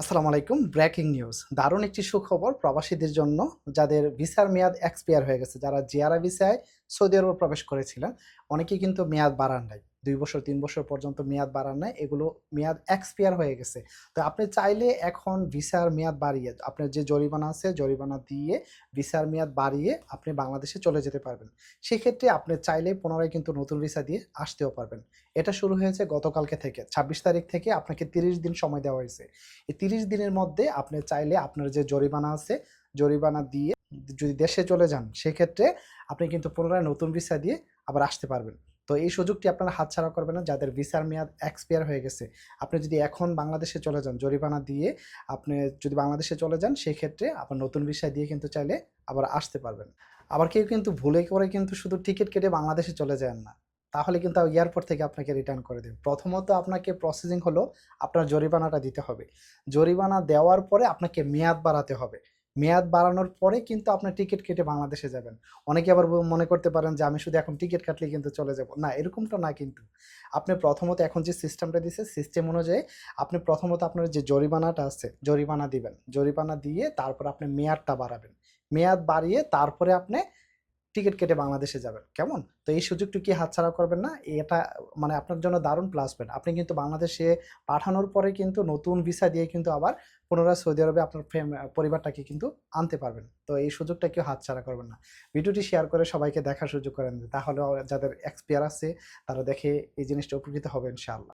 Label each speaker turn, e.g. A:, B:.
A: আসসালামু আলাইকুম, breaking news. দারুণ একটি সুখবর প্রবাসীদের জন্য যাদের ভিসার মেয়াদ এক্সপায়ার হয়ে গেছে, যারা জিয়ারা ভিসায় সৌদি আরবে প্রবেশ করেছিলেন, অনেকেই কিন্তু মেয়াদ বাড়ান নাই। দুই বছর, তিন বছর পর্যন্ত মেয়াদ বাড়ান নাই, এগুলো মেয়াদ এক্সপায়ার হয়ে গেছে। তো আপনি চাইলে এখন ভিসার মেয়াদ বাড়িয়ে, আপনার যে জরিমানা আছে, জরিমানা দিয়ে ভিসার মেয়াদ বাড়িয়ে আপনি বাংলাদেশে চলে যেতে পারবেন। সেক্ষেত্রে আপনি চাইলে পুনরায় কিন্তু নতুন ভিসা দিয়ে আসতেও পারবেন। এটা শুরু হয়েছে গতকালকে থেকে, ছাব্বিশ তারিখ থেকে আপনাকে তিরিশ দিন সময় দেওয়া হয়েছে। এই তিরিশ দিনের মধ্যে আপনি চাইলে আপনার যে জরিমানা আছে, জরিমানা দিয়ে যদি দেশে চলে যান, সেক্ষেত্রে আপনি কিন্তু পুনরায় নতুন ভিসা দিয়ে আবার আসতে পারবেন। তো এই সুযোগটি আপনারা হাতছাড়া করবেন না, যাদের ভিসার মেয়াদ এক্সপায়ার হয়ে গেছে। আপনি যদি এখন বাংলাদেশে চলে যান, জরিমানা দিয়ে আপনি যদি বাংলাদেশে চলে যান, সেক্ষেত্রে আপনার নতুন ভিসা দিয়ে কিন্তু চাইলে আবার আসতে পারবেন। আবার কেউ কিন্তু ভুলে করে কিন্তু শুধু টিকিট কেটে বাংলাদেশে চলে যান না। তাহলে কিন্তু এয়ারপোর্ট থেকে আপনাকে রিটার্ন করে দেবে। প্রথমত আপনাকে প্রসেসিং হলো আপনার জরিমানাটা দিতে হবে। জরিমানা দেওয়ার পরে আপনাকে মেয়াদ বাড়াতে হবে। মেয়াদ বাড়ানোর পরে কিন্তু আপনার টিকিট কেটে বাংলাদেশে যাবেন। অনেকে আবার মনে করতে পারেন যে, আমি শুধু এখন টিকিট কাটলে কিন্তু চলে যাব। না, এরকমটা না কিন্তু। আপনি প্রথমত এখন যে সিস্টেমটা দিছে সিস্টেম অনুযায়ী আপনি প্রথমত আপনার যে জরিমানাটা আছে, জরিমানা দিবেন। জরিমানা দিয়ে তারপর আপনি মেয়াদটা বাড়াবেন। মেয়াদ বাড়িয়ে তারপরে আপনি টিকিট কেটে বাংলাদেশে যাবেন। কেমন? তো এই সুযোগটি কি হাতছাড়া করবেন না? এটা মানে আপনার জন্য দারুণ প্লাস পয়েন্ট আপনি কিন্তু বাংলাদেশে পাঠানোর পরে কিন্তু নতুন ভিসা দিয়ে কিন্তু আবার পুনরায় সৌদি আরবে আপনার পরিবারটাকে কিন্তু আনতে পারবেন। তো এই সুযোগটা কেউ হাতছাড়া করবেন না। ভিডিওটি শেয়ার করে সবাইকে দেখার সুযোগ করেন তাহলে যাদের এক্সপিয়ার আছে, তারা দেখে এই জিনিসটা উপকৃত হবে ইনশাআল্লাহ।